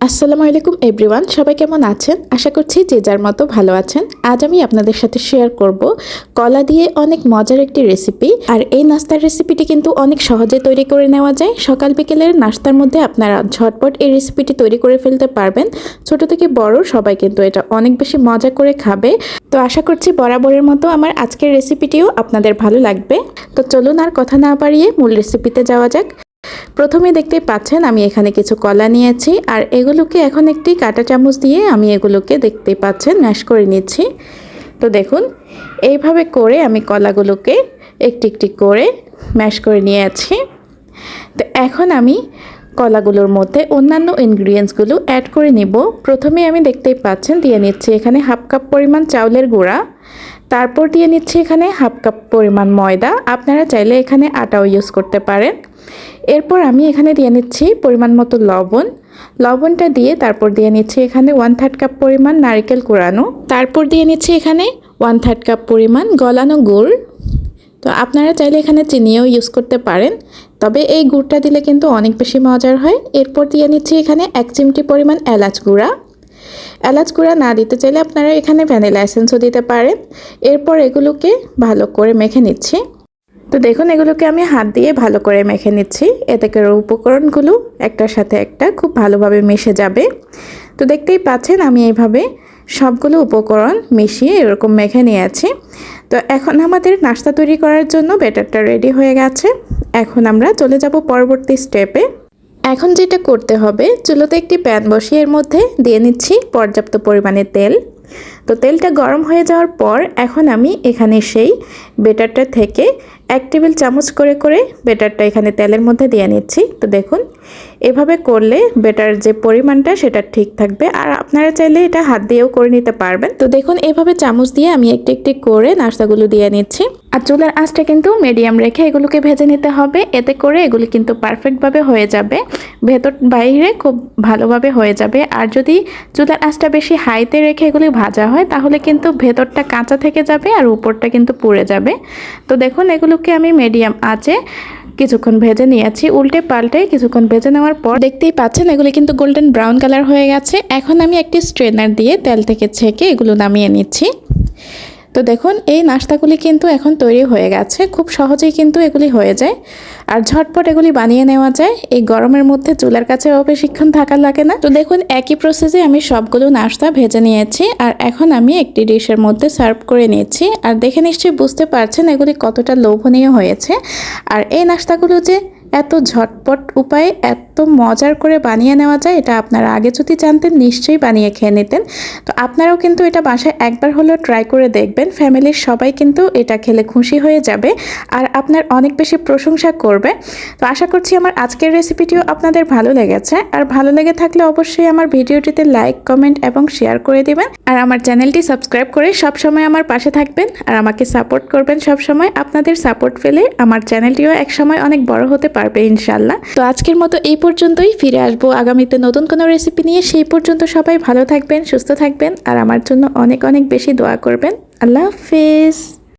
আসসালামু আলাইকুম এভরিওয়ান, সবাই কেমন আছেন? আশা করছি যে যার মতো ভালো আছেন। আজ আমি আপনাদের সাথে শেয়ার করব কলা দিয়ে অনেক মজার একটি রেসিপি। আর এই নাস্তার রেসিপিটি কিন্তু অনেক সহজে তৈরি করে নেওয়া যায়। সকাল বিকেলের নাস্তার মধ্যে আপনারা ঝটপট এই রেসিপিটি তৈরি করে ফেলতে পারবেন। ছোট থেকে বড় সবাই কিন্তু এটা অনেক বেশি মজা করে খাবে। তো আশা করছি বরাবরের মতো আমার আজকের রেসিপিটিও আপনাদের ভালো লাগবে। তো চলুন আর কথা না বাড়িয়ে মূল রেসিপিতে যাওয়া যাক। প্রথমে দেখতে পাচ্ছেন আমি এখানে কিছু কলা নিয়েছি, আর এগুলোকে এখন একটি কাঁটা চামচ দিয়ে আমি এগুলোকে দেখতে পাচ্ছেন, ম্যাশ করে নিচ্ছি। তো দেখুন, এইভাবে করে আমি কলাগুলোকে একটি একটি করে ম্যাশ করে নিয়ে আছি তো এখন আমি কলাগুলোর মধ্যে অন্যান্য ইনগ্রিডিয়েন্টসগুলো অ্যাড করে নিব। প্রথমে আমি দেখতেই পাচ্ছেন, দিয়ে নিচ্ছি এখানে হাফ কাপ পরিমাণ চাউলের গুঁড়া। তারপর দিয়ে নিচ্ছি এখানে হাফ কাপ পরিমাণ ময়দা। আপনারা চাইলে এখানে আটাও ইউজ করতে পারেন। এরপর আমি এখানে দিয়ে নিচ্ছি পরিমাণ মতো লবণ। লবণটা দিয়ে তারপর দিয়ে নিচ্ছি এখানে ওয়ান থার্ড কাপ পরিমাণ নারকেল কোরানো। তারপর দিয়ে নিচ্ছি এখানে ওয়ান থার্ড কাপ পরিমাণ গলানো গুড়। তো আপনারা চাইলে এখানে চিনিও ইউজ করতে পারেন। তবে এই গুড়টা দিলে কিন্তু অনেক বেশি মজার হয়। এরপর দিয়ে নিচ্ছি এখানে এক চিমটি পরিমাণ এলাচ গুঁড়া। এলাচ গুঁড়া না দিতে চাইলে আপনারা এখানে ভ্যানিলা এসেন্সও দিতে পারেন। এরপর এগুলোকে ভালো করে মেখে নিচ্ছি। তো দেখুন, এগুলোকে আমি হাত দিয়ে ভালো করে মেখে নিচ্ছি। এতে করে উপকরণগুলো একটার সাথে একটা খুব ভালোভাবে মিশে যাবে। তো দেখতেই পাচ্ছেন, আমি এইভাবে সবগুলো উপকরণ মিশিয়ে এরকম মেখে নিয়েছি। তো এখন আমাদের নাস্তা তৈরি করার জন্য ব্যাটারটা রেডি হয়ে গেছে। এখন আমরা চলে যাব পরবর্তী স্টেপে। এখন যেটা করতে হবে, চুলোতে একটি প্যান বসিয়ে এর মধ্যে দিয়ে নিচ্ছি পর্যাপ্ত পরিমাণে তেল। তো তেলটা গরম হয়ে যাওয়ার পর এখন আমি এখানে সেই বেটারটা থেকে এক টেবিল চামচ করে করে বেটারটা এখানে তেলের মধ্যে দিয়ে নিচ্ছি। তো দেখুন, এভাবে করলে বেটার যে পরিমাণটা সেটা ঠিক থাকবে। আর আপনারা চাইলে এটা হাত দিয়েও করে নিতে পারবেন। তো দেখুন, এভাবে চামচ দিয়ে আমি একটি একটি করে নাস্তাগুলো দিয়ে নিচ্ছি। আর চুলার আঁচটা কিন্তু মিডিয়াম রেখে এগুলোকে ভেজে নিতে হবে। এতে করে এগুলি কিন্তু পারফেক্টভাবে হয়ে যাবে। ভেতর, বাইরে খুব ভালোভাবে হয়ে যাবে। আর যদি চুলার আঁচটা বেশি হাইতে রেখে এগুলি ভাজা হয়, তাহলে কিন্তু ভেতরটা কাঁচা থেকে যাবে আর উপরটা কিন্তু পুড়ে যাবে। তো দেখুন, এগুলোকে আমি মিডিয়াম আঁচে কিছুক্ষণ ভেজে নিয়েছি। উল্টে পাল্টে কিছুক্ষণ ভেজে নেওয়ার পর দেখতেই পাচ্ছেন, এগুলি কিন্তু গোল্ডেন ব্রাউন কালার হয়ে গেছে। এখন আমি একটি স্ট্রেনার দিয়ে তেল থেকে ছেঁকে এগুলো নামিয়ে নিচ্ছি। তো দেখুন, এই নাস্তাগুলি কিন্তু এখন তৈরি হয়ে গেছে। খুব সহজেই কিন্তু এগুলি হয়ে যায়। আর ঝটপট এগুলি বানিয়ে নেওয়া যায়। এই গরমের মধ্যে চুলার কাছে বেশিক্ষণ থাকা লাগে না। তো দেখুন, একই প্রসেসে আমি সবগুলো নাস্তা ভেজে নিয়েছি। আর এখন আমি একটি ডিশের মধ্যে সার্ভ করে নিয়েছি আর দেখে নিশ্চয়ই বুঝতে পারছেন এগুলি কতটা লোভনীয় হয়েছে। আর এই নাস্তাগুলো যে এত ঝটপট উপায়ে এত মজার করে বানিয়ে নেওয়া যায়, এটা আপনারা আগে যদি জানতেন নিশ্চয়ই বানিয়ে খেয়ে নিতেন। তো আপনারাও কিন্তু এটা বাসায় একবার হলেও ট্রাই করে দেখবেন, ফ্যামিলির সবাই কিন্তু এটা খেলে খুশি হয়ে যাবে আর আপনার অনেক বেশি প্রশংসা করবে। তো আশা করছি আমার আজকের রেসিপিটিও আপনাদের ভালো লেগেছে আর ভালো লেগে থাকলে অবশ্যই আমার ভিডিওটিতে লাইক কমেন্ট এবং শেয়ার করে দিবেন। আর আমার চ্যানেলটি সাবস্ক্রাইব করে সবসময় আমার পাশে থাকবেন আর আমাকে সাপোর্ট করবেন সবসময়। আপনাদের সাপোর্ট পেলে আমার চ্যানেলটিও একসময় অনেক বড় হতে পারবে ইনশাল্লাহ তো আজকের মতো এই পর্যন্তই। ফিরে আসব আগামীতে নতুন কোনো রেসিপি নিয়ে। সেই পর্যন্ত সবাই ভালো থাকবেন, সুস্থ থাকবেন। আর আমার জন্য অনেক অনেক বেশি দোয়া করবেন। আল্লাহ হাফেজ।